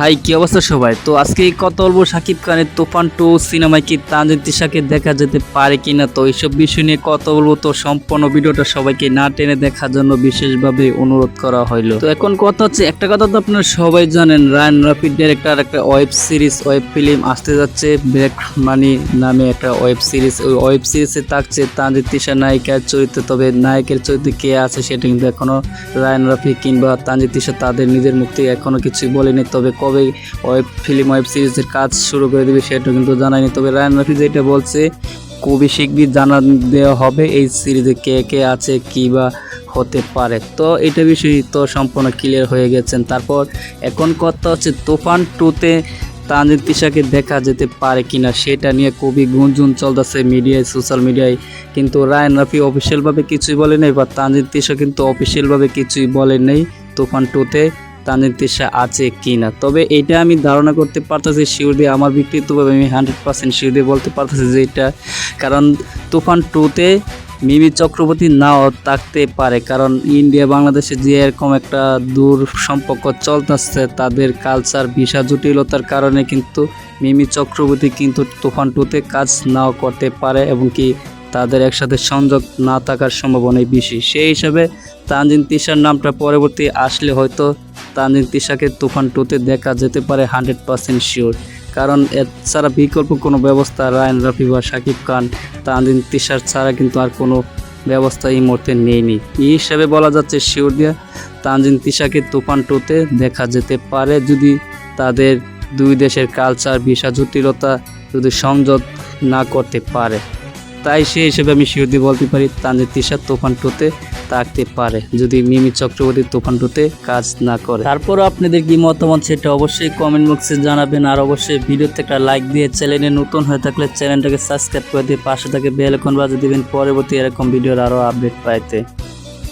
High, কি অবস্থা সবাই? তো আজকে কত বলব সাকিব খানের তুফান টু সিনেমায় কি তানজিন তিশাকে দেখা যেতে পারে কিনা? তো এইসব বিষয় নিয়ে কথা বলব, তো সম্পূর্ণ ভিডিওটা সবাইকে না টেনে দেখার জন্য বিশেষভাবে অনুরোধ করা হইল। তো এখন কথা হচ্ছে, একটা কথা তো আপনারা সবাই জানেন, রায়ন রাফিড ডাইরেক্টর একটা ওয়েব সিরিজ ওয়েব ফিল্ম আসতে যাচ্ছে ব্ল্যাক মানি নামে একটা ওয়েব সিরিজ ওই ওয়েব সিরিজে থাকছে তানজিন তিশা নায়িকার চরিত্রে, তবে নায়কের চরিত্রে কে আছে সেটা কিন্তু এখনও রায়ন রাফি কিংবা তানজিদ তিশা তাদের নিজের থেকে এখনও কিছুই বলেনি, তবে কবে ওয়েব ফিল্ম ওয়েব সিরিজের কাজ শুরু করে দেবে সেটা কিন্তু জানায়নি। তবে রায়ন রাফি যেটা বলছে, খুবই শীঘ্রই জানা দেওয়া হবে এই সিরিজে কে কে আছে, কি বা হতে পারে। তো এটা বিষয় তো সম্পূর্ণ ক্লিয়ার হয়ে গেছেন। তারপর এখন কথা হচ্ছে, তুফান টুতে তানজিদ তিশাকে দেখা যেতে পারে কিনা সেটা নিয়ে খুবই গুঞ্জন চলতেছে মিডিয়ায় সোশ্যাল মিডিয়ায় কিন্তু রায়ন রাফি অফিসিয়ালভাবে কিছুই বলে নেই, বা তানজিদ তিশা কিন্তু অফিসিয়ালভাবে কিছুই বলে নেই তুফান টুতে। তানজিদ তিশা আছে কি না। তবে এটা আমি ধারণা করতে পারতেছি শিওর দিয়ে, আমার ব্যক্তিগতভাবে আমি হান্ড্রেড পার্সেন্ট শিওর দিয়ে বলতে পারতেছি যে এটা, কারণ তুফান টুতে মিমি চক্রবর্তী নাও থাকতে পারে, কারণ ইন্ডিয়া, বাংলাদেশে যে এরকম একটা দূর সম্পর্ক চলতেছে, তাদের কালচার ভিসা জটিলতার কারণে কিন্তু মিমি চক্রবর্তী কিন্তু তুফান টুতে কাজ নাও করতে পারে এবং কি তাদের একসাথে সংযোগ না থাকার সম্ভাবনাই বেশি। সেই হিসাবে তানজিন তিশার নামটা পরবর্তী আসলে হয়তো তানজিন তিশাকে তুফান টুতে দেখা যেতে পারে হান্ড্রেড পার্সেন্ট শিওর। কারণ এছাড়া বিকল্প কোনো ব্যবস্থা রায়ন রাফি বা শাকিব খান, তানজিন তিশার ছাড়া কিন্তু আর কোনো ব্যবস্থা এই মুহূর্তে নেইনি। এই হিসাবে বলা যাচ্ছে শিওর দিয়া তানজিন তিশাকে তুফান টুতে দেখা যেতে পারে যদি তাদের দুই দেশের কালচার ভিসা, জটিলতা যদি সংযোগ না করতে পারে। তাই সে হিসেবে আমি শিওর দিয়ে বলতে পারি তানজিন তিশা তোফান টুতে থাকতে পারে, যদি মিমি চক্রবর্তী তোফান টুতে কাজ না করে। তারপরও আপনাদের কি মতামত সেটা অবশ্যই কমেন্ট বক্সে জানাবেন, আর অবশ্যই ভিডিওতে একটা লাইক দিয়ে চ্যানেলে নতুন হয়ে থাকলে চ্যানেলটাকে সাবস্ক্রাইব করে দিয়ে পাশে থাকে বেল এখন বাজে দিবেন পরবর্তী এরকম ভিডিওর আরও আপডেট পাইতে।